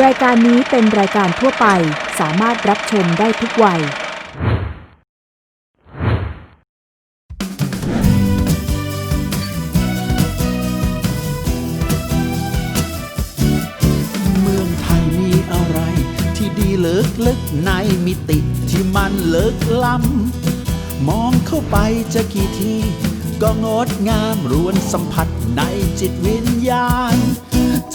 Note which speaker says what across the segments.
Speaker 1: รายการนี้เป็นรายการทั่วไปสามารถรับชมได้ทุกวัย
Speaker 2: เมืองไทยมีอะไร ที่ดีเลิกลึกในมิติที่มันเลิกล้ำมองเข้าไปจะกี่ที ก็งดงามรวนสัมผัสในจิตวิญญาณ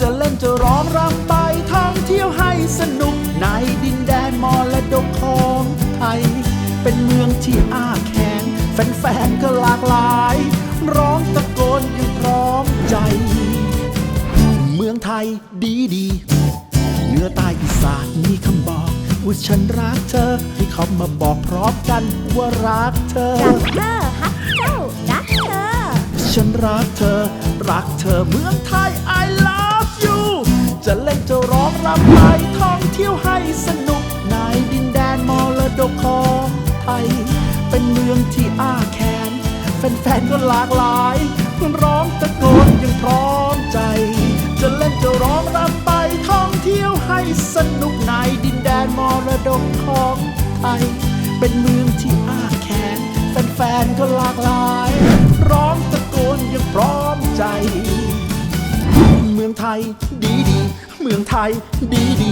Speaker 2: จะเล่นจะร้องรำไปท่องเที่ยวให้สนุกในดินแดนมรดกของไทย เป็นเมืองที่อ้าแขงแฟนๆก็หลากหลาย ร้องตะโกนอย่างพร้อมใจ เมืองไทยดีดีเหนือใต้อีสานมีคำบอกว่าฉันรักเธอ ให้เขามาบอกพร้อมกันว่ารักเธอ
Speaker 3: รักเธอฮักเจ้ารักเธอ
Speaker 2: ฉันรักเธอ รักเธอเมืองไทย I love you จะเล่นจะร้องรำไปท่องเที่ยวให้สนุก ในดินแดนมรดกของไทย เป็นเมืองที่อ้าแขน แฟนๆก็หลากหลายร้องตะโกนย่างพร้อมใจ จะเล่นจะร้องรำไปท่องเที่ยวให้สนุกในดินแดนมรดกของไทย เป็นเมืองที่อ้าแขน แฟนๆก็หลากหลาย ร้องตะ ยังพร้อมใจ เมืองไทยดีดี เมืองไทยดีดี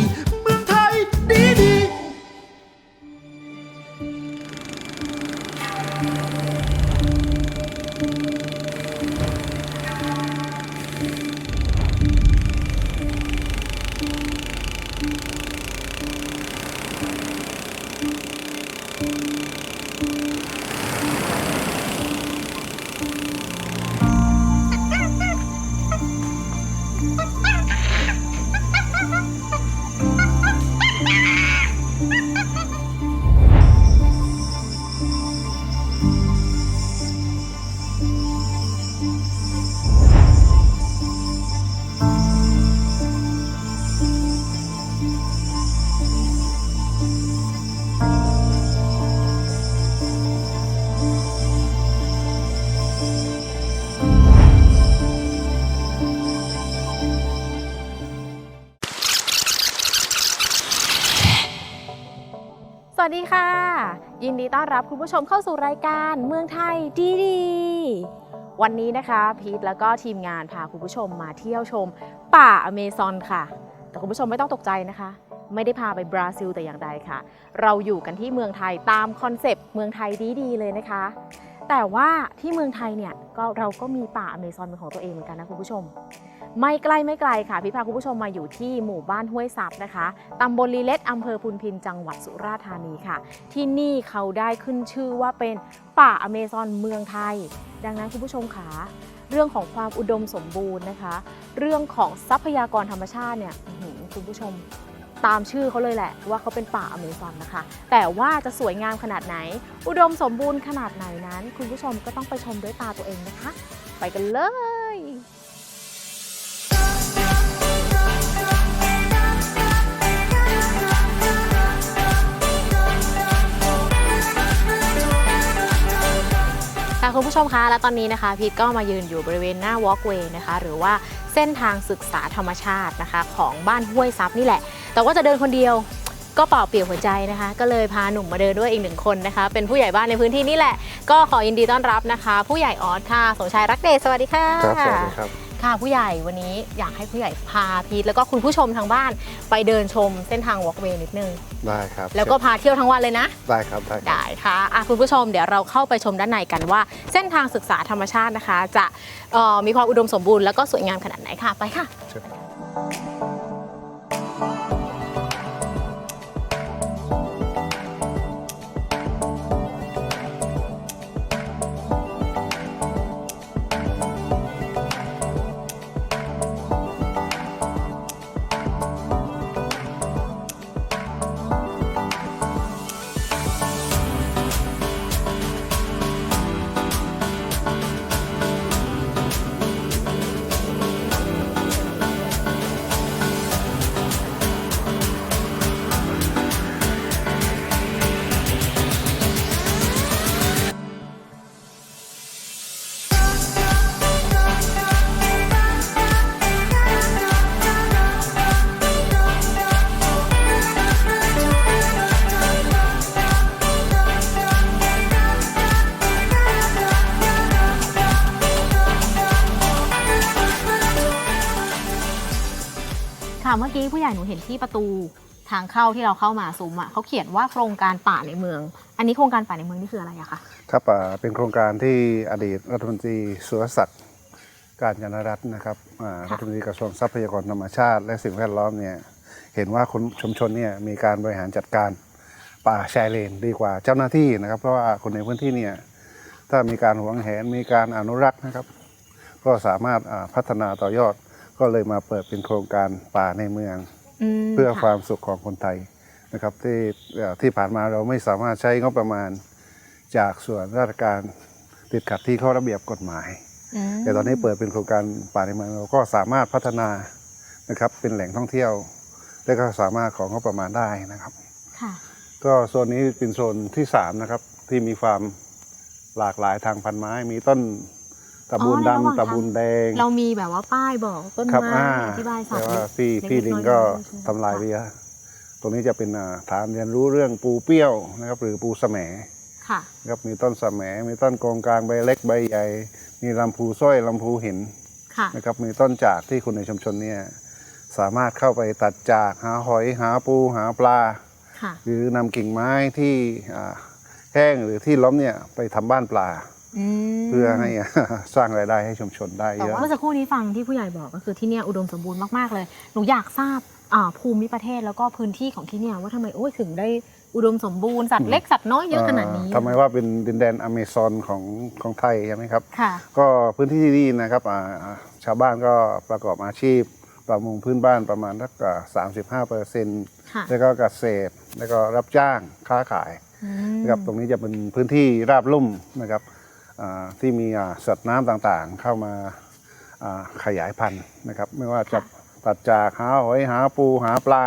Speaker 3: วัสดีค่ะ ยินดีต้อนรับคุณผู้ชมเข้าสู่รายการเมืองไทยดีดีวันนี้นะคะพีทแล้วก็ทีมงานพาคุณผู้ชมมาเที่ยวชม ป่าอเมซอนค่ะ แต่คุณผู้ชมไม่ต้องตกใจนะคะ ไม่ได้พาไปบราซิลแต่อย่างใดค่ะ เราอยู่กันที่เมืองไทยตามคอนเซปต์เมืองไทยดีดีๆเลยนะคะ แต่ว่าที่เมืองไทยเนี่ยก็เราก็มีป่าอเมซอนเป็นของตัวเองเหมือนกันนะคุณผู้ชม ไม่ใกล้ไม่ไกลค่ะพี่พาคุณผู้ชมมาอยู่ที่หมู่บ้านห้วยซับนะคะตำบลลีเล็ดอำเภอพุนพินจังหวัดสุราษฎร์ธานีค่ะ ที่นี่เขาได้ขึ้นชื่อว่าเป็นป่าอเมซอนเมืองไทย ดังนั้นคุณผู้ชมขาเรื่องของความอุดมสมบูรณ์นะคะ เรื่องของทรัพยากรธรรมชาติเนี่ยคุณผู้ชม ตามชื่อเขาเลยแหละว่าเขาเป็นป่าอเมซอนนะคะ แต่ว่าจะสวยงามขนาดไหน อุดมสมบูรณ์ขนาดไหนนั้น คุณผู้ชมก็ต้องไปชมด้วยตาตัวเองนะคะ ไปกันเลยค่ะคุณผู้ชมคะ และตอนนี้นะคะพีทก็มายืนอยู่บริเวณหน้าวอล์กเวย์นะคะ หรือว่า เส้นทางศึกษาธรรมชาตินะคะ ของบ้านห้วยซับนี่แหละ แต่ว่าจะเดินคนเดียวก็เปล่าเปลี่ยวหัวใจนะคะ ก็เลยพาหนุ่มมาเดินด้วยอีกหนึ่งคนนะคะ เป็นผู้ใหญ่บ้านในพื้นที่นี่แหละ ก็ขอยินดีต้อนรับนะคะ ผู้ใหญ่ออสค่ะ สมชายรักเดชสวัสดีค่ะ
Speaker 4: ครับสวัสดีครับ
Speaker 3: ค่ะผู้ใหญ่วันนี้อยากให้ผู้ใหญ่พาพีทแล้วก็คุณผู้ชมทางบ้านไปเดินชมเส้นทางวอล์กเวย์นิดนึง
Speaker 4: ได้ครับ
Speaker 3: แล้วก็พาเที่ยวทั้งวันเลยนะ
Speaker 4: ได้ครับได้ครับ
Speaker 3: ได้ค่ะอะคุณผู้ชมเดี๋ยวเราเข้าไปชมด้านในกันว่า เส้นทางศึกษาธรรมชาตินะคะ จะเอ่อมีความอุดมสมบูรณ์แล้วก็สวยงามขนาดไหนค่ะไปค่ะ
Speaker 4: ค่ะ
Speaker 3: เมื่อกี้ผู้ใหญ่หนูเห็นที่ประตูทางเข้าที่เราเข้ามาซุ้มอะเขาเขียนว่าโครงการป่าในเมือง อันนี้โครงการป่าในเมืองนี่คืออะไรอะคะ
Speaker 4: ครับอ่าเป็นโครงการที่อดีตรัฐมนตรีสุรศักดิ์การจนรัตน์นะครับอ่า
Speaker 3: ค่ะ
Speaker 4: รัฐมนตรีกระทรวงทรัพยากรธรรมชาติ และสิ่งแวดล้อมเนี่ยเห็นว่าคนชุมชนเนี่ยมีการบริหารจัดการป่าชายเลนดีกว่าเจ้าหน้าที่นะครับ เพราะว่าคนในพื้นที่เนี่ยถ้ามีการหวงแหนมีการอนุรักษ์นะครับ ก็สามารถอ่าพัฒนาต่อยอด ก็เลยมาเปิดเป็นโครงการป่าในเมือง
Speaker 3: ม
Speaker 4: เพื่อค
Speaker 3: ค่ะ
Speaker 4: วามสุขของคนไทยนะครับที่เอ่อที่ผ่านมาเราไม่สามารถใช้งบประมาณ จากส่วนราชการติดขัดที่ข้อระเบียบกฎหมาย
Speaker 3: ม
Speaker 4: แต่ตอนนี้เปิดเป็นโครงการป่าในเมืองเราก็สามารถพัฒนานะครับเป็นแหล่งท่องเที่ยว และก็สามารถของงบประมาณได้นะครับ
Speaker 3: ค่ะ
Speaker 4: ก็โซนนี้เป็นโซนที่สามนะครับที่มีความหลากหลายทางพันไม้ มีต้น ตะบูน
Speaker 3: อ๋อในระหว่าง
Speaker 4: ดำตะบูนแดง
Speaker 3: เรามีแบบว่าป้ายบอกต้น
Speaker 4: ครับ
Speaker 3: ไม้
Speaker 4: อ่า
Speaker 3: อธิบายสัต
Speaker 4: แต่
Speaker 3: ว์
Speaker 4: ว่า
Speaker 3: เล็ก
Speaker 4: พี่
Speaker 3: เล็ก
Speaker 4: พี่ลิง
Speaker 3: น้อย
Speaker 4: ก็
Speaker 3: น้อยใช่ไหม
Speaker 4: ทำลาย
Speaker 3: ค่ะ
Speaker 4: ไปเยอะตรงนี้จะเป็นอ่าฐานเรียนรู้เรื่องปูเปี้ยวนะครับหรือปูแสม
Speaker 3: ค่ะ
Speaker 4: นะครับมีต้นแสมมีต้นกองกลางใบเล็กใบใหญ่ มีลำพูสร้อยลำพูหิน
Speaker 3: ค่ะ
Speaker 4: นะครับมีต้นจากที่คนในชุมชนเนี่ยสามารถเข้าไปตัดจากหาหอยหาปูหาปลา
Speaker 3: ค่ะ
Speaker 4: หรือนำกิ่งไม้ที่อ่าแห้งหรือที่ล้มเนี่ยไปทำบ้านปลา
Speaker 3: อืม
Speaker 4: เพื่อให้สร้างรายได้ให้ชุมชนได้
Speaker 3: แต่
Speaker 4: เยอะ
Speaker 3: ว่าเมื่อสักครู่นี้ฟังที่ผู้ใหญ่บอกก็คือที่เนี่ยอุดมสมบูรณ์มากๆเลย หนูอยากทราบอ่าภูมิประเทศแล้วก็พื้นที่ของที่เนี่ยว่าทำไมโอ้ยถึงได้อุดมสมบูรณ์สัตว์เล็กสัตว์น้อยเยอะขนาดนี้
Speaker 4: ทำไมว่าเป็นดินแดนอเมซอนของของไทยใช่ไหมครับ
Speaker 3: ค่ะ
Speaker 4: ก็พื้นที่ที่นี่นะครับอ่าชาวบ้านก็ประกอบอาชีพ ประมงพื้นบ้านประมาณสักสามสิบห้าเปอร์เซ็นต์
Speaker 3: ค่ะ
Speaker 4: แล้วก็เกษตร แล้วก็รับจ้างค้าขาย
Speaker 3: อืม
Speaker 4: นะครับตรงนี้จะเป็นพื้นที่ราบลุ่มนะครับอ่า ที่มีอ่าสัตว์น้ำต่างๆ เข้ามาอ่าขยายพันธุ์นะครับ ไม่ว่าจะตัดจากหาหอยหาปูหาปลา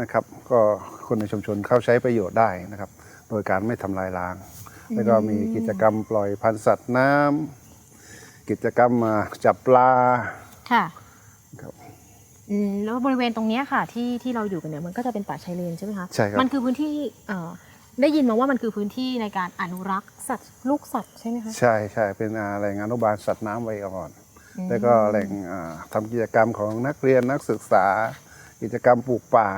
Speaker 4: นะครับ ก็คนในชุมชนเข้าใช้ประโยชน์ได้นะครับ โดยการไม่ทำลายล้าง แล้วก็มีกิจกรรมปล่อยพันธุ์สัตว์น้ำกิจกรรมอ่าจับปลา
Speaker 3: ค่ะ
Speaker 4: ครับ
Speaker 3: อืมแล้วบริเวณตรงเนี้ยค่ะที่ที่เราอยู่กันเนี่ยมันก็จะเป็นป่าชายเลนใช่ไหมคะ
Speaker 4: ใช่ครับ
Speaker 3: มันคือพื้นที่เอ่อ ได้ยินมาว่ามันคือพื้นที่ในการอนุรักษ์สัตว์ลูกสัตว์ใช่ไหมคะ
Speaker 4: ใช่ใช่เป็นอ่าแหล่งอนุบาลสัตว์น้ำไว้อ่อน
Speaker 3: อืม
Speaker 4: แล้วก็แหล่งอ่าทำกิจกรรมของนักเรียนนักศึกษา กิจกรรมปลูกป่า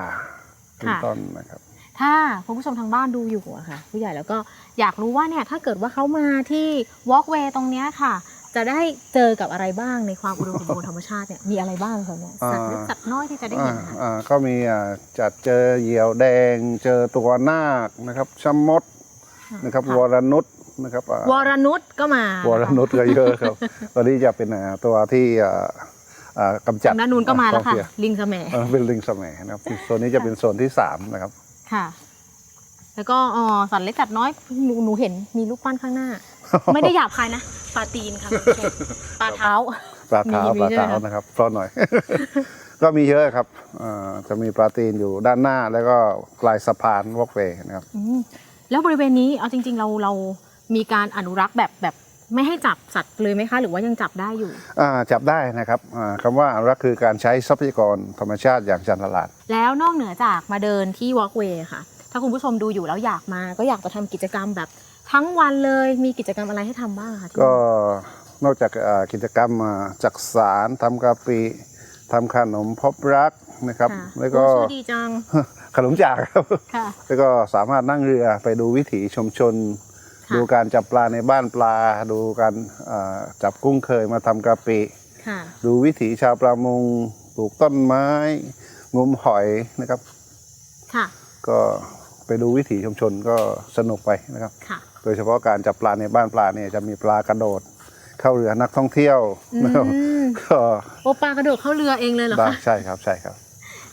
Speaker 4: เป็นต้นนะครับ
Speaker 3: ถ้าคุณผู้ชมทางบ้านดูอยู่อะค่ะ ผู้ใหญ่แล้วก็อยากรู้ว่าเนี่ยถ้าเกิดว่าเขามาที่ walkway ตรงเนี้ยค่ะ จะได้เจอกับอะไรบ้างในความอุดมสมบูรณ์ธรรมชาติเนี่ยมีอะไรบ้างคะเนี่ยสัตว์เล็ก
Speaker 4: อ่า
Speaker 3: สัตว์น้อยที่จะได้เห็นนะคะ
Speaker 4: อ่าก็มีอ่าจัดเจอเหยี่ยวแดง เจอตัวนาคนะครับชะมดนะครับ
Speaker 3: ค่ะ
Speaker 4: วรนุษนะครับอ่าว
Speaker 3: รนุชก็มาว
Speaker 4: รนุษก็เยอะครับตอนนี้จะเป็นอ่าตัวที่อ่าอ่ากำจัด
Speaker 3: ทางด้านนู้นก็มาแล้วค่ะ
Speaker 4: ท่องเที่ย
Speaker 3: ลิงสแหม
Speaker 4: เออเป็นลิงสมัยนะครับโซนนี้จะเป็นโซนที่สามนะครับ
Speaker 3: ค่ะ แล้วก็อ๋อสัตว์เล็กสัตว์น้อยหนูหนูเห็นมีรูปปั้นข้างหน้า ไม่ได้หยาบคายนะปลาตีนค่ะคุณผู้ชมปลาเท้า
Speaker 4: ปลาเท้า
Speaker 3: มี
Speaker 4: ปลา
Speaker 3: ใช่ไหม
Speaker 4: เท้า
Speaker 3: คะ
Speaker 4: นะครับเพราะหน่อย ก็มีเยอะครับอ่าจะมีปลาตีนอยู่ด้านหน้าแล้วก็ปลายสะพานวอกเวย์นะครับ
Speaker 3: อืมแล้วบริเวณนี้เอาจริง ๆ เราเรามีการอนุรักษ์แบบแบบไม่ให้จับสัตว์เลยไหมคะ หรือว่ายังจับได้อยู่
Speaker 4: อ่าจับได้นะครับอ่าคำว่าอนุรักษ์คือการใช้ทรัพยากรธรรมชาติอย่างจันทลาด
Speaker 3: แล้วนอกเหนือจากมาเดินที่ walkway ค่ะ ถ้าคุณผู้ชมดูอยู่แล้วอยากมา ก็อยากจะทำกิจกรรมแบบ ทั้งวันเลยมีกิจกรรมอะไรให้ทำบ้างคะที่
Speaker 4: ก็นอกจากอ่ากิจกรรมอ่าจักสารทำกะปิทำขนมพบรักนะครับ
Speaker 3: ค่ะ
Speaker 4: แล้วก็
Speaker 3: โอ้ชื่อดีจัง
Speaker 4: ขนมจากครับ
Speaker 3: ค่ะ
Speaker 4: แล้วก็สามารถนั่งเรือไปดูวิถีชุมชน
Speaker 3: ค่ะ
Speaker 4: ดูการจับปลาในบ้านปลา ดูการอ่าจับกุ้งเคยมาทำกะปิ
Speaker 3: ค่ะ
Speaker 4: ดูวิถีชาวประมงปลูกต้นไม้ งมหอยนะครับ
Speaker 3: ค่ะ
Speaker 4: ก็ ไปดูวิถีชุมชนก็สนุกไปนะครับ
Speaker 3: ค่ะ
Speaker 4: โดยเฉพาะการจับปลาในบ้านปลาเนี่ยจะมีปลากระโดด เข้าเรือนักท่องเที่ยวนะครับ
Speaker 3: อืม
Speaker 4: ก็
Speaker 3: โอปลากระโดดเข้าเรือเองเลยเหรอ
Speaker 4: ได้
Speaker 3: คะ
Speaker 4: ใช่ครับใช่ครับ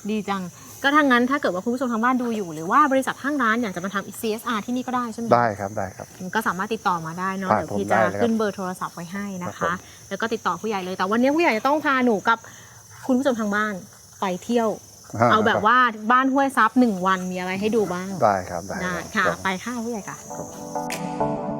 Speaker 3: ดีจังก็ถ้างั้นถ้าเกิดว่าคุณผู้ชมทางบ้านดูอยู่ หรือว่าบริษัทห้างร้านอยากจะมาทำ CSR ที่นี่ก็ได้ใช่ไหมคะ
Speaker 4: ได้ครับได้ครับ
Speaker 3: ก็สามารถติดต่อมาได้เนาะ
Speaker 4: ครับ
Speaker 3: เดี๋ยวพี่
Speaker 4: ผม
Speaker 3: จะ
Speaker 4: ได้เลยครับ
Speaker 3: ขึ้นเบอร์โทรศัพท์ไว้ให้นะ
Speaker 4: ครั
Speaker 3: คะ
Speaker 4: บผม
Speaker 3: แล้วก็ติดต่อผู้ใหญ่เลยแต่วันนี้ผู้ใหญ่จะต้องพาหนูกับคุณผู้ชมทางบ้านไปเที่ยว เอาแบบว่าบ้านห้วยซับหนึ่งวันมีอะไรให้ดูบ้าง
Speaker 4: ได้ครับได้
Speaker 3: ได้
Speaker 4: ครั
Speaker 3: ค่ะ
Speaker 4: บ
Speaker 3: ไปค่ะผู้ใหญ่ค่ะ
Speaker 4: ค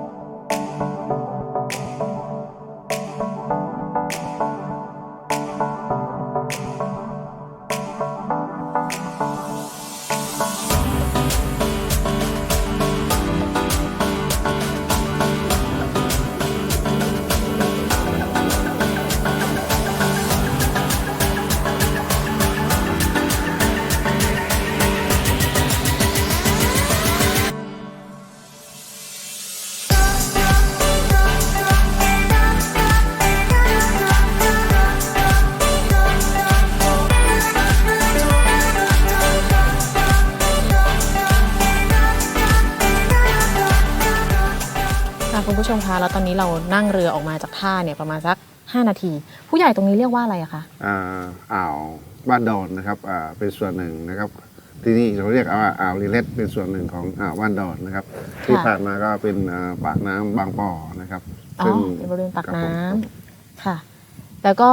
Speaker 3: เรานั่งเรือออกมาจากท่าเนี่ยประมาณสัก 5 นาที ผู้ใหญ่ตรงนี้เรียกว่าอะไรอะคะ
Speaker 5: อ่าอ่าวบ้านดอนนะครับอ่าเป็นส่วนหนึ่งนะครับ ที่นี่เราเรียกว่าอ่าวลิเลตเป็นส่วนหนึ่งของอ่าวบ้านดอนนะครับ ที่ผ่านมาก็เป็นอ่าปากน้ำบางปอนะครับ
Speaker 3: อ๋อ
Speaker 5: ซึ่ง
Speaker 3: เป็นบริเวณปาก
Speaker 5: ครับ
Speaker 3: น้ำ
Speaker 5: ผม
Speaker 3: ค่ะ แล้วก็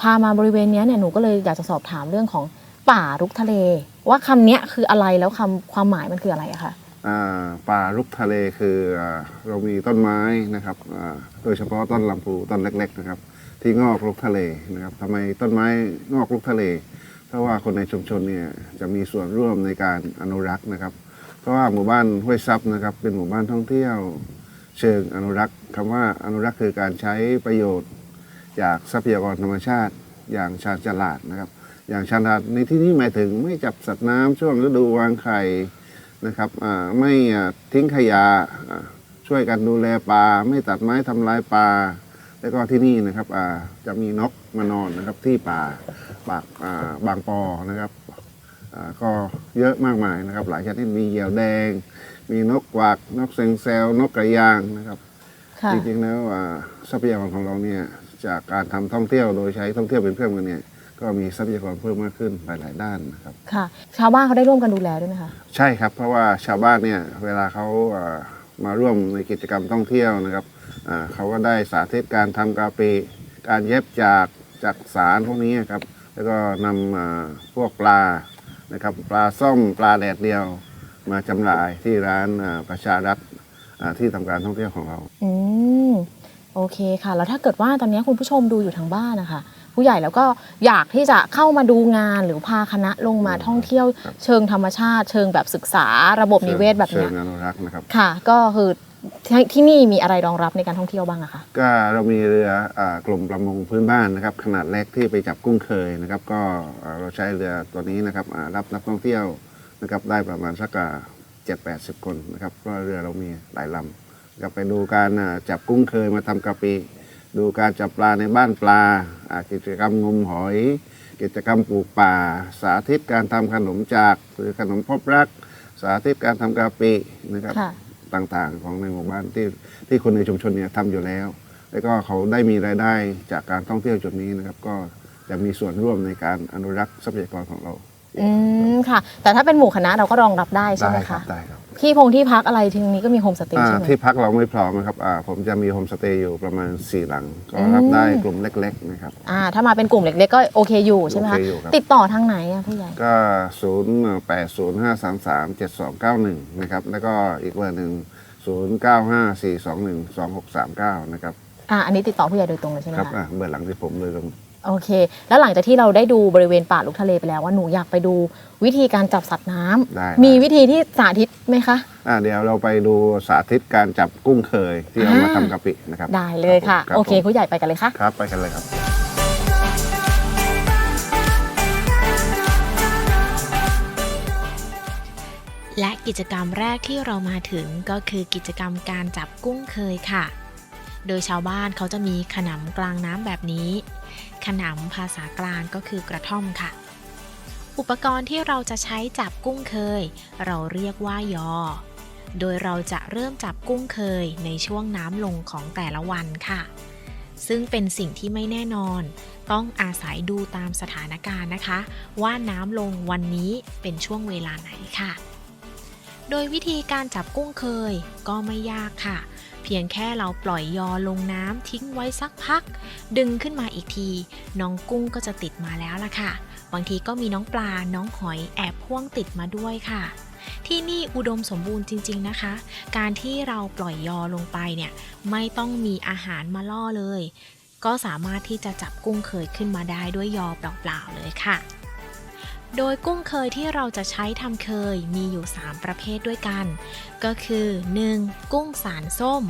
Speaker 3: พามาบริเวณเนี้ยเนี่ยหนูก็เลยอยากจะสอบถามเรื่องของป่ารุกทะเล ว่าคำเนี้ยคืออะไรแล้วคำความหมายมันคืออะไรอะคะ
Speaker 5: อ่า ป่าลุกทะเลคืออเรามีต้นไม้นะครับโดยเฉพาะต้นลำพูต้นเล็ก ๆ นะครับ ที่งอกลุกทะเลนะครับทำไมต้นไม้งอกลุกทะเล เพราะว่าคนในชุมชนเนี่ยจะมีส่วนร่วมในการอนุรักษ์นะครับ เพราะว่าหมู่บ้านห้วยซับนะครับ เป็นหมู่บ้านท่องเที่ยวเชิงอนุรักษ์คำว่าอนุรักษ์คือการใช้ประโยชน์ จากทรัพยากรธรรมชาติ อย่างชาญฉลาดนะครับ อย่างชาญฉลาดในที่นี้หมายถึงไม่จับสัตว์น้ำช่วงฤดูวางไข่ นะครับอ่าไม่อ่าทิ้งขยะอ่าช่วยกันดูแลปลาไม่ตัดไม้ทำลายปลาแล้วก็ที่นี่นะครับอ่าจะมีนกมานอนนะครับที่ป่าปากอ่าบางปอนะครับอ่าก็เยอะมากมายนะครับ หลายชนิดมีเหยี่ยวแดง มีนกกวักนกเซงแซวนกกระยางนะครับ
Speaker 3: ค่ะ
Speaker 5: จริงๆแล้วอ่าทรัพยากรของเราเนี่ยจากการทำท่องเที่ยวโดยใช้ท่องเที่ยวเป็นเพื่อนกันเนี่ย ก็มีทรัพยากรเพิ่มมากขึ้นหลาย ๆ ด้านนะครับ
Speaker 3: ค่ะ ชาวบ้านเขาได้ร่วมกันดูแลด้วยไหมคะ
Speaker 5: ใช่ครับ เพราะว่าชาวบ้านเนี่ยเวลาเขาอ่ามาร่วมในกิจกรรมท่องเที่ยวนะครับอ่าเขาก็ได้สาธิตการทำกาเปการเย็บจากจากสารพวกนี้ครับ แล้วก็นำอ่าพวกปลานะครับ ปลาส้มปลาแดดเดียว มาจำหน่ายที่ร้านอ่าประชารัฐอ่าที่ทำการท่องเที่ยวของเรา
Speaker 3: อืม โอเคค่ะ แล้วถ้าเกิดว่าตอนนี้คุณผู้ชมดูอยู่ทางบ้านนะคะผู้ใหญ่แล้วก็อยากที่จะเข้ามาดูงานหรือพาคณะลงมาท่องเที่ยว
Speaker 5: ครับ
Speaker 3: เชิงธรรมชาติ เชิงแบบศึกษาระบบนิเวศแบบ
Speaker 5: เชิ
Speaker 3: เนี้
Speaker 5: ง
Speaker 3: ย
Speaker 5: อนุรักษ์นะครับ
Speaker 3: ค่ะ ก็คือที่ที่นี่มีอะไรรองรับในการท่องเที่ยวบ้างอะคะ
Speaker 5: ก็เรามีเรืออากลุ่มประมงพื้นบ้านนะครับ ขนาดเล็กที่ไปจับกุ้งเคยนะครับ ก็อ่าเราใช้เรือตัวนี้นะครับอ่ารับนักท่องเที่ยวนะครับได้ประมาณสักเจ็ดแปดสิบคนนะครับเพราะเรือเรามีหลายลำ นะครับไปดูการอ่าจับกุ้งเคยมาทำกะปิ ดูการจับปลาในบ้านปลาอ่ากิจกรรมงมหอย กิจกรรมปลูกป่า สาธิตการทำขนมจากหรือขนมพบรัก สาธิตการทำกะปินะครับ
Speaker 3: ค่ะ
Speaker 5: ต่างๆ ของในหมู่บ้านที่ที่คนในชุมชนเนี่ยทำอยู่แล้ว แล้วก็เขาได้มีรายได้จากการท่องเที่ยวจุดนี้นะครับ ก็จะมีส่วนร่วมในการอนุรักษ์ทรัพยากรของเรา
Speaker 3: อืมค่ะ แต่ถ้าเป็นหมู่คณะเราก็รองรับได้ใช่ไหม
Speaker 5: ครั
Speaker 3: คะ
Speaker 5: ได้ครับ
Speaker 3: ที่พงที่พักอะไรทีนี้ก็มีโฮมสเตย์
Speaker 5: อ่า
Speaker 3: ใช่ไหม
Speaker 5: ที่พักเราไม่พร้อมนะครับอ่าผมจะมีโฮมสเตย์อยู่ประมาณ 4 หลัง ก็รับ
Speaker 3: อืม
Speaker 5: ได้กลุ่มเล็ก ๆ นะครับ
Speaker 3: อ่าถ้ามาเป็นกลุ่มเล็กๆก็โอเคอยู่ใช่ไหมคะ
Speaker 5: โอเคอยู่ครับ
Speaker 3: ติดต่อทางไหนอะผู้ใหญ่
Speaker 5: ก็ 0 8 0 5 3 3 7 2 9 1 นะครับ แล้วก็อีกเบอร์หนึ่ง 0 9 5 4 2 1 2 6 3 9 นะครับ
Speaker 3: อ่าอันนี้ติดต่อผู้ใหญ่โดยตรงเลยใช่ไหม
Speaker 5: ครับ
Speaker 3: คะ
Speaker 5: อ่าเบอร์หลังที่ผมเลยลง
Speaker 3: โอเค แล้วหลังจากที่เราได้ดูบริเวณป่าลุกทะเลไปแล้วว่าหนูอยากไปดูวิธีการจับสัตว์น้ำ
Speaker 5: ได้
Speaker 3: มี
Speaker 5: ได้
Speaker 3: วิธีที่สาธิตไหมคะ
Speaker 5: อ่าเดี๋ยวเราไปดูสาธิตการจับกุ้งเคยที่เอามา
Speaker 3: อ่า
Speaker 5: ทำกะปินะครับ
Speaker 3: ได้เลยค่ะ
Speaker 5: รับผม
Speaker 3: โอเคผู้ใหญ่ไปกันเลยค่ะ
Speaker 5: ครับไปกันเลยครับ
Speaker 6: และกิจกรรมแรกที่เรามาถึงก็คือกิจกรรมการจับกุ้งเคยค่ะ โดยชาวบ้านเขาจะมีขนำกลางน้ำแบบนี้ ขนำภาษากลางก็คือกระท่อมค่ะ อุปกรณ์ที่เราจะใช้จับกุ้งเคย เราเรียกว่ายอ โดยเราจะเริ่มจับกุ้งเคยในช่วงน้ำลงของแต่ละวันค่ะ ซึ่งเป็นสิ่งที่ไม่แน่นอน ต้องอาศัยดูตามสถานการณ์นะคะ ว่าน้ำลงวันนี้เป็นช่วงเวลาไหนค่ะ โดยวิธีการจับกุ้งเคยก็ไม่ยากค่ะ เพียงแค่เราปล่อยยอลงน้ำทิ้งไว้สักพัก ดึงขึ้นมาอีกที น้องกุ้งก็จะติดมาแล้วล่ะค่ะ บางทีก็มีน้องปลา น้องหอยแอบพ่วงติดมาด้วยค่ะที่นี่อุดมสมบูรณ์จริง ๆนะคะ การที่เราปล่อยยอลงไปเนี่ยไม่ต้องมีอาหารมาล่อเลย ก็สามารถที่จะจับกุ้งเคยขึ้นมาได้ด้วยยอเปล่าๆเลยค่ะ โดยกุ้งเคยที่เราจะใช้ทำเคยมีอยู่ 3 ประเภทด้วยกัน ก็คือ 1. กุ้งสารส้ม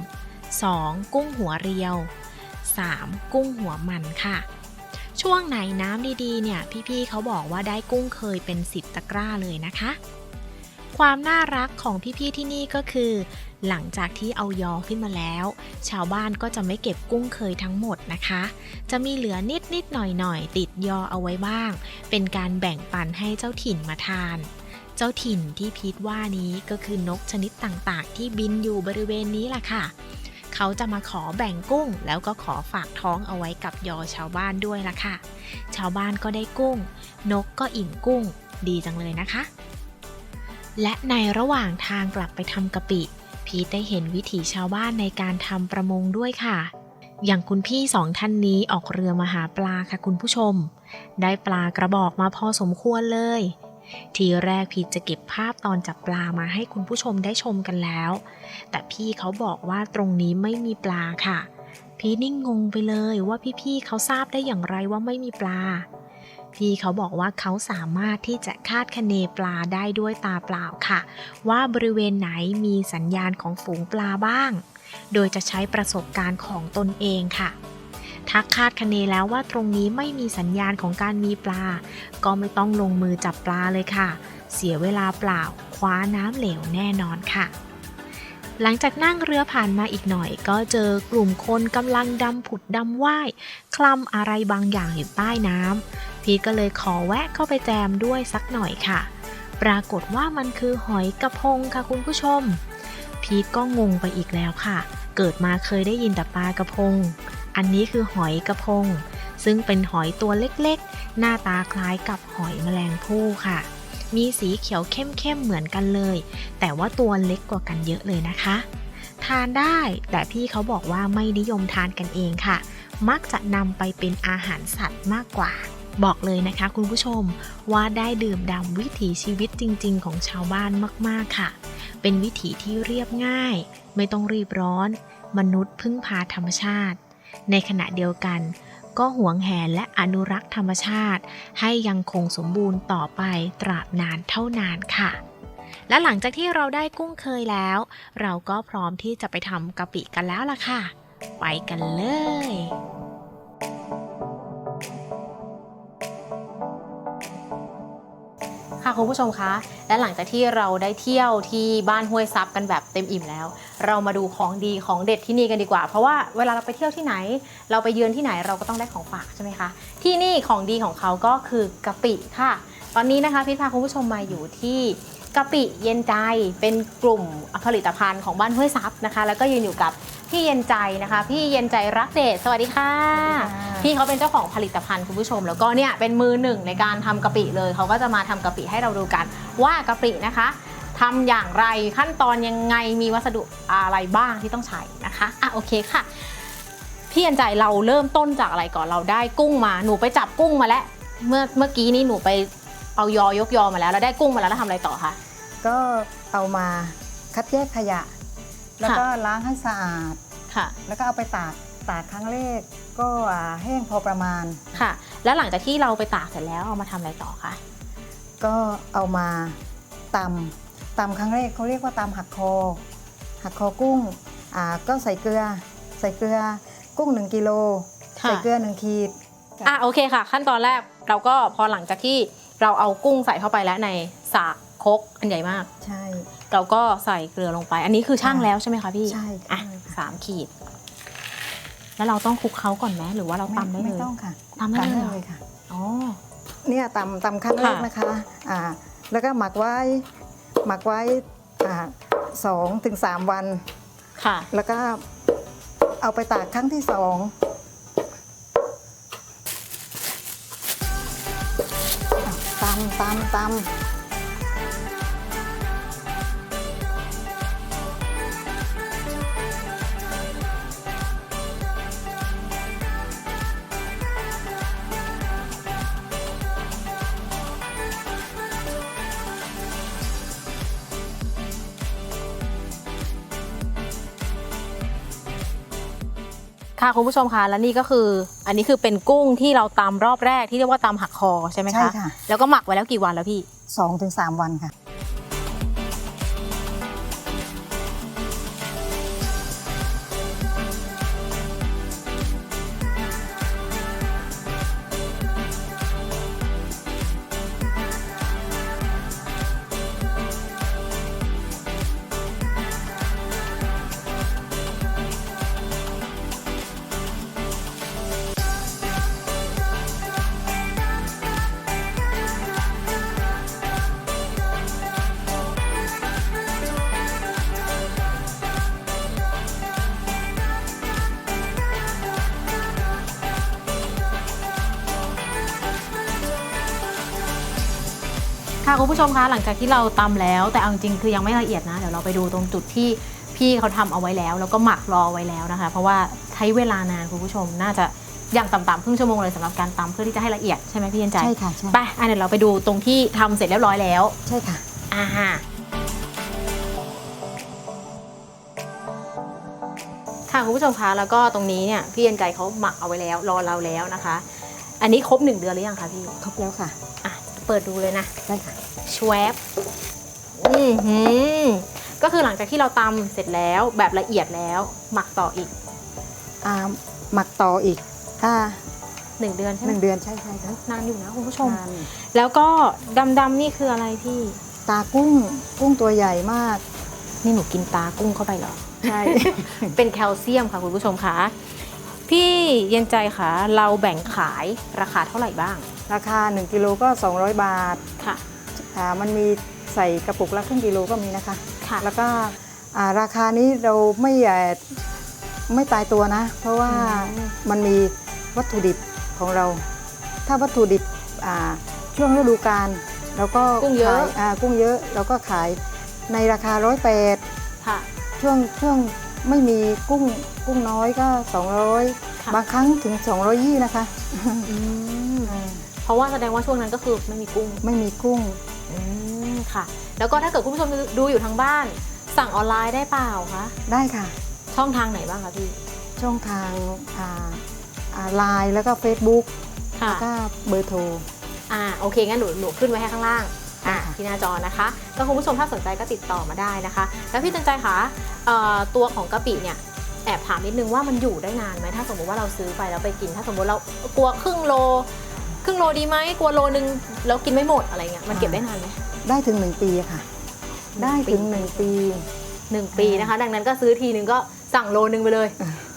Speaker 6: 2. กุ้งหัวเรียว 3. กุ้งหัวมันค่ะ ช่วงไหนน้ำดีๆ เนี่ย พี่ๆเขาบอกว่าได้กุ้งเคยเป็นสิบตะกร้าเลยนะคะ ความน่ารักของพี่ๆที่นี่ก็คือ หลังจากที่เอายอขึ้นมาแล้ว ชาวบ้านก็จะไม่เก็บกุ้งเคยทั้งหมดนะคะ จะมีเหลือนิดนิดหน่อยหน่อยติดยอเอาไว้บ้าง เป็นการแบ่งปันให้เจ้าถิ่นมาทาน เจ้าถิ่นที่พีทว่านี้ก็คือนกชนิดต่างๆ ที่บินอยู่บริเวณนี้ล่ะค่ะ เขาจะมาขอแบ่งกุ้ง แล้วก็ขอฝากท้องเอาไว้กับยอชาวบ้านด้วยล่ะค่ะ ชาวบ้านก็ได้กุ้ง นกก็อิ่มกุ้ง ดีจังเลยนะคะ และในระหว่างทางกลับไปทำกะปิ พีทได้เห็นวิถีชาวบ้านในการทำประมงด้วยค่ะ อย่างคุณพี่สองท่านนี้ออกเรือมาหาปลาค่ะคุณผู้ชม ได้ปลากระบอกมาพอสมควรเลย ทีแรกพีทจะเก็บภาพตอนจับปลามาให้คุณผู้ชมได้ชมกันแล้ว แต่พี่เขาบอกว่าตรงนี้ไม่มีปลาค่ะ พีนิ่งงงไปเลยว่าพี่ๆเขาทราบได้อย่างไรว่าไม่มีปลา พี่เขาบอกว่าเขาสามารถที่จะคาดคะเนปลาได้ด้วยตาเปล่าค่ะ ว่าบริเวณไหนมีสัญญาณของฝูงปลาบ้าง โดยจะใช้ประสบการณ์ของตนเองค่ะถ้าคาดคะเนแล้วว่าตรงนี้ไม่มีสัญญาณของการมีปลา ก็ไม่ต้องลงมือจับปลาเลยค่ะ เสียเวลาเปล่า คว้าน้ำเหลวแน่นอนค่ะ หลังจากนั่งเรือผ่านมาอีกหน่อย ก็เจอกลุ่มคนกำลังดำผุดดำว่าย คลำอะไรบางอย่างอยู่ใต้น้ำ พีทก็เลยขอแวะเข้าไปแจมด้วยสักหน่อยค่ะ ปรากฏว่ามันคือหอยกระพงค่ะคุณผู้ชม พีทก็งงไปอีกแล้วค่ะ เกิดมาเคยได้ยินแต่ปลากระพง อันนี้คือหอยกระพง ซึ่งเป็นหอยตัวเล็กๆ หน้าตาคล้ายกับหอยแมลงภู่ค่ะ มีสีเขียวเข้มๆเหมือนกันเลย แต่ว่าตัวเล็กกว่ากันเยอะเลยนะคะ ทานได้แต่พี่เขาบอกว่าไม่นิยมทานกันเองค่ะมักจะนำไปเป็นอาหารสัตว์มากกว่า บอกเลยนะคะคุณผู้ชมว่าได้ดื่มด่ำวิถีชีวิตจริง ๆ ของชาวบ้านมากๆค่ะ เป็นวิถีที่เรียบง่าย ไม่ต้องรีบร้อน มนุษย์พึ่งพาธรรมชาติ ในขณะเดียวกัน ก็หวงแหนและอนุรักษ์ธรรมชาติ ให้ยังคงสมบูรณ์ต่อไปตราบนานเท่านานค่ะและหลังจากที่เราได้กุ้งเคยแล้ว เราก็พร้อมที่จะไปทำกะปิกันแล้วล่ะค่ะ ไปกันเลย
Speaker 3: ค่ะคุณผู้ชมคะ และหลังจากที่เราได้เที่ยวที่บ้านห้วยซับกันแบบเต็มอิ่มแล้ว เรามาดูของดีของเด็ดที่นี่กันดีกว่า เพราะว่าเวลาเราไปเที่ยวที่ไหน เราไปเยือนที่ไหนเราก็ต้องได้ของฝากใช่ไหมคะ ที่นี่ของดีของเขาก็คือกะปิค่ะ ตอนนี้นะคะพิธพาคุณผู้ชมมาอยู่ที่กะปิเย็นใจเป็นกลุ่มผลิตภัณฑ์ของบ้านห้วยซับนะคะ แล้วก็ยืนอยู่กับ พี่เย็นใจนะคะ พี่เย็นใจรักเดชสวัสดีค่ะ พี่เขาเป็นเจ้าของผลิตภัณฑ์คุณผู้ชม แล้วก็เนี่ยเป็นมือหนึ่งในการทำกะปิเลยเขาก็จะมาทำกะปิให้เราดูกันว่ากะปินะคะทำอย่างไรขั้นตอนยังไงมีวัสดุอะไรบ้างที่ต้องใช้นะคะอะโอเคค่ะพี่ยันใจเราเริ่มต้นจากอะไรก่อนเราได้กุ้งมาหนูไปจับกุ้งมาแล้ว เมื่อเมื่อกี้นี้หนูไปเอายอยกยอมาแล้วแล้วได้กุ้งมาแล้วแล้วทำอะไรต่อคะ
Speaker 7: ก็เอามาคัดแยกขยะ แล้วก็ล้างให้สะอาด
Speaker 3: ค่ะ
Speaker 7: แล้วก็เอาไปตากตากครั้งแรกก็อ่าแห้งพอประมาณ
Speaker 3: ค่ะ แล้วหลังจากที่เราไปตากเสร็จแล้วเอามาทำอะไรต่อคะ
Speaker 7: ก็เอามาตำตำครั้งแรกเขาเรียกว่าตำหักคอ หักคอกุ้งอ่าก็ใส่เกลือ ใส่เกลือกุ้ง 1กิโล
Speaker 3: ค่ะ
Speaker 7: ใส่เกลือ1ขีด
Speaker 3: อะโอเคค่ะ ขั้นตอนแรกเราก็พอหลังจากที่เราเอากุ้งใส่เข้าไปแล้วในสาก ครกอันใหญ่มาก
Speaker 7: ใช่
Speaker 3: เราก็ใส่เกลือลงไป อันนี้คือช่างแล้วใช่ไหมคะพี่
Speaker 7: ใช่
Speaker 3: อะ
Speaker 7: ค่ะ
Speaker 3: สามขีด แล้วเราต้องคลุกเขาก่อนไหมหรือว่าเราตำได้
Speaker 7: ไม่
Speaker 3: เลย
Speaker 7: ต้องค่ะ
Speaker 3: ตำได้เลยเหรอ
Speaker 7: เลยค่ะ
Speaker 3: อ๋อ
Speaker 7: เนี่ยตำตำครั้งแรก
Speaker 3: ค่ะ
Speaker 7: นะคะอ่าแล้วก็หมักไว้หมักไว้อ่าสองถึงสามวัน
Speaker 3: ค่ะ
Speaker 7: แล้วก็เอาไปตากครั้งที่สองตำตำต
Speaker 3: ค่ะคุณผู้ชมคะและนี่ก็คือ อันนี้คือเป็นกุ้งที่เราตำรอบแรกที่เรียกว่าตำหักคอใช่ไหม
Speaker 7: ใช่
Speaker 3: คะ
Speaker 7: ค่ะ
Speaker 3: แล้วก็หมักไว้แล้วกี่วันแล้วพี่
Speaker 7: สองถึงสามวันค่ะ
Speaker 3: ค่ะคุณผู้ชมคะหลังจากที่เราตำแล้ว แต่เอาจริงๆคือยังไม่ละเอียดนะ เดี๋ยวเราไปดูตรงจุดที่พี่เขาทำเอาไว้แล้ว แล้วก็หมักรอไว้แล้วนะคะ เพราะว่าใช้เวลานานคุณผู้ชมน่าจะอย่างต่ำๆครึ่งชั่วโมงเลยสำหรับการตำเพื่อที่จะให้ละเอียดใช่ไหมพี่เย็นใจ
Speaker 7: ใช่ค่ะใช่
Speaker 3: ไปอะเดี๋ยวเราไปดูตรงที่ทำเสร็จเรียบร้อยแล้ว
Speaker 7: ใช่ค่ะ
Speaker 3: อ่าค่ะคุณผู้ชมคะแล้วก็ตรงนี้เนี่ยพี่เย็นใจเขาหมักเอาไว้แล้วรอเราแล้วนะคะ อันนี้ครบหนึ่งเดือนหรือยังคะพี่
Speaker 7: ครบแล้วค่ะ
Speaker 3: อะ เปิดดูเลยนะ
Speaker 7: ได้ค่ะ
Speaker 3: ชวบอือหือก็คือหลังจากที่เราตำเสร็จแล้วแบบละเอียดแล้ว หมักต่ออีก
Speaker 7: อ่าหมักต่ออีกอ่า
Speaker 3: หนึ่งเดือนใช่ไห
Speaker 7: ห
Speaker 3: ม
Speaker 7: นึ่งเดือนใช่ใช่ค่ะ
Speaker 3: นานอยู่นะคุณผู้ชม
Speaker 7: ทาน
Speaker 3: แล้วก็ดำๆนี่คืออะไรพี่
Speaker 7: ตากุ้งกุ้งตัวใหญ่มาก
Speaker 3: นี่หนูกินตากุ้งเข้าไปเหรอ
Speaker 7: ใช่
Speaker 3: เป็นแคลเซียมค่ะคุณผู้ชมคะ พี่เย็นใจคะเราแบ่งขายราคาเท่าไหร่บ้าง
Speaker 7: ราคา 1กิโลก็ 200 บาท
Speaker 3: ค่ะ
Speaker 7: อ่ามันมีใส่กระปุกละครึ่งกิโลก็มีนะคะ
Speaker 3: ค่ะ
Speaker 7: แล้วก็อ่าราคานี้เราไม่เอ่อไม่ตายตัวนะ เพราะว่า
Speaker 3: อืม
Speaker 7: มันมีวัตถุดิบของเรา ถ้าวัตถุดิบอ่าช่วงฤดูกาลเราก็
Speaker 3: กุ้งเยอะ
Speaker 7: ขายอ่ากุ้งเยอะเราก็ขายในราคาร้อยแปด
Speaker 3: ค่ะ
Speaker 7: ช่วงช่วงไม่มีกุ้ง กุ้งน้อยก็
Speaker 3: ค่ะ
Speaker 7: 200 บางครั้งถึง 220นะคะ
Speaker 3: อืมเพราะว่าแสดงว่าช่วงนั้นก็คือไม่มีกุ้ง
Speaker 7: ไม่มีกุ้ง
Speaker 3: อืมค่ะ แล้วก็ถ้าเกิดคุณผู้ชมดูอยู่ทางบ้าน สั่งออนไลน์ได้เปล่าคะ
Speaker 7: ได้ค่ะ
Speaker 3: ช่องทางไหนบ้างคะพี่
Speaker 7: ช่องทางไลน์แล้วก็ Facebook
Speaker 3: ค่ะ
Speaker 7: แล้วก็เบอร์โทร
Speaker 3: อ่าโอเคงั้นหนูหนูขึ้นไว้ให้ข้างล่างอ่า
Speaker 7: ได้ค่ะ
Speaker 3: ที่หน้าจอนะคะ ก็คุณผู้ชมถ้าสนใจก็ติดต่อมาได้นะคะ แล้วพี่เจันใจคะเอ่อตัวของกะปิเนี่ย แอบถามนิดนึงว่ามันอยู่ได้นานไหมถ้าสมมติว่าเราซื้อไปแล้วไปกิน ถ้าสมมติเรากลัวครึ่งโล ครึ่งโลดีไหมกลัวโลนึงแล้วกินไม่หมดอะไรเงี้ยมันเก็บได้นานไหม
Speaker 7: ได้ถึง1ปีอะค่ะ ได้ถึง1ปี
Speaker 3: หนึ่งปีนะคะ ดังนั้นก็ซื้อทีนึงก็สั่งโลนึงไปเลย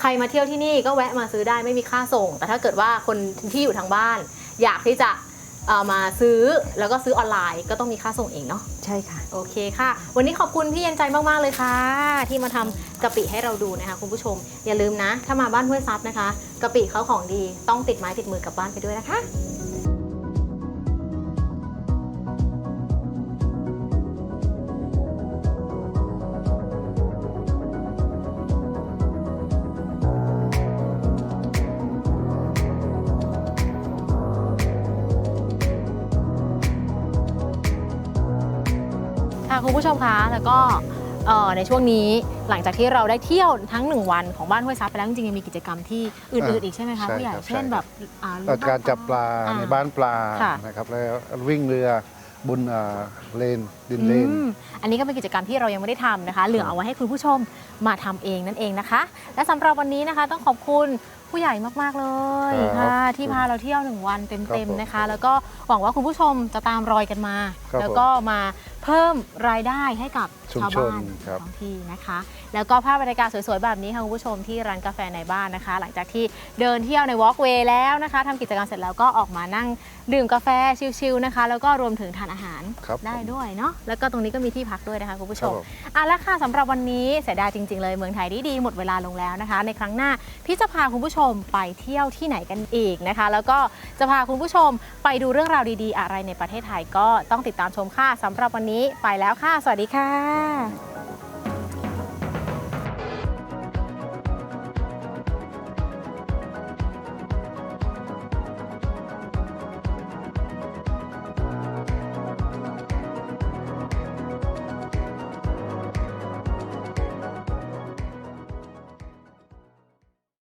Speaker 3: ใครมาเที่ยวที่นี่ก็แวะมาซื้อได้ไม่มีค่าส่ง แต่ถ้าเกิดว่าคนที่อยู่ทางบ้าน อยากที่จะ เอ่อมาซื้อแล้วก็ซื้อออนไลน์ก็ต้องมีค่าส่งเองเนาะ
Speaker 7: ใช่ค่ะ
Speaker 3: โอเคค่ะ วันนี้ขอบคุณพี่เย็นใจมาก ๆ เลยค่ะ ที่มาทำกะปิให้เราดูนะคะคุณผู้ชม อย่าลืมนะ ถ้ามาบ้านห้วยซับนะคะกะปิเขาของดีต้องติดไม้ติดมือกลับบ้านไปด้วยนะคะ ผู้ชมคะแล้วก็เอ่อในช่วงนี้หลังจากที่เราได้เที่ยวทั้งหนึ่งวันของบ้านห้วยซับไปแล้วจริงๆยังมีกิจกรรมที่อื่นๆอีกใช่ไหมคะ
Speaker 4: ใช่
Speaker 3: ผู้ใหญ่
Speaker 4: ครับ
Speaker 3: เช่น
Speaker 4: ใช่
Speaker 3: แบบอ่า
Speaker 4: ก็การจับปลา
Speaker 3: อ่
Speaker 4: ในบ้านปลา
Speaker 3: ค่ะ
Speaker 4: นะครับแล้ววิ่งเรือบุญอ่าเลนดินเลน
Speaker 3: อืมอันนี้ก็เป็นกิจกรรมที่เรายังไม่ได้ทำนะคะ เหลือเอาไว้ให้คุณผู้ชมมาทำเองนั่นเองนะคะ และสำหรับวันนี้นะคะ ต้องขอบคุณ ผู้ใหญ่มากๆเลย
Speaker 4: ครับ
Speaker 3: ค่ะที่พาเราเที่ยวหนึ่งวัน
Speaker 4: ครั
Speaker 3: เต็
Speaker 4: บ
Speaker 3: ม
Speaker 4: ผม
Speaker 3: ๆนะคะ แล้วก็หวังว่าคุณผู้ชมจะตามรอยกันมา
Speaker 4: ครับ
Speaker 3: แล้วก็มาเพิ่มรายได้ให้กับ
Speaker 4: ชุม
Speaker 3: ชาว
Speaker 4: ชน
Speaker 3: บ้าน
Speaker 4: ครับ
Speaker 3: ท้องที่นะคะ แล้วก็ภาพบรรยากาศสวยๆ แบบนี้ค่ะคุณผู้ชมที่ร้านกาแฟในบ้านนะคะ หลังจากที่เดินเที่ยวในวอล์กเวย์แล้วนะคะทำกิจกรรมเสร็จแล้วก็ออกมานั่งดื่มกาแฟชิลๆนะคะ แล้วก็รวมถึงทานอาหาร
Speaker 4: ครับ
Speaker 3: ได้ด้วยเนาะแล้วก็ตรงนี้ก็มีที่พักด้วยนะคะคุณผู้ช
Speaker 4: ครับ
Speaker 3: ม
Speaker 4: ผม
Speaker 3: อะแล้วค่ะสำหรับวันนี้เสียดายจริง ๆ เลยเมืองไทยดีๆหมดเวลาลงแล้วนะคะ ในครั้งหน้าพี่จะพาคุณผู้ชมไปเที่ยวที่ไหนกันอีกนะคะ แล้วก็จะพาคุณผู้ชมไปดูเรื่องราวดีๆ อะไรในประเทศไทยก็ต้องติดตามชมค่ะสำหรับวันนี้ไปแล้วค่ะ สวัสดี 하.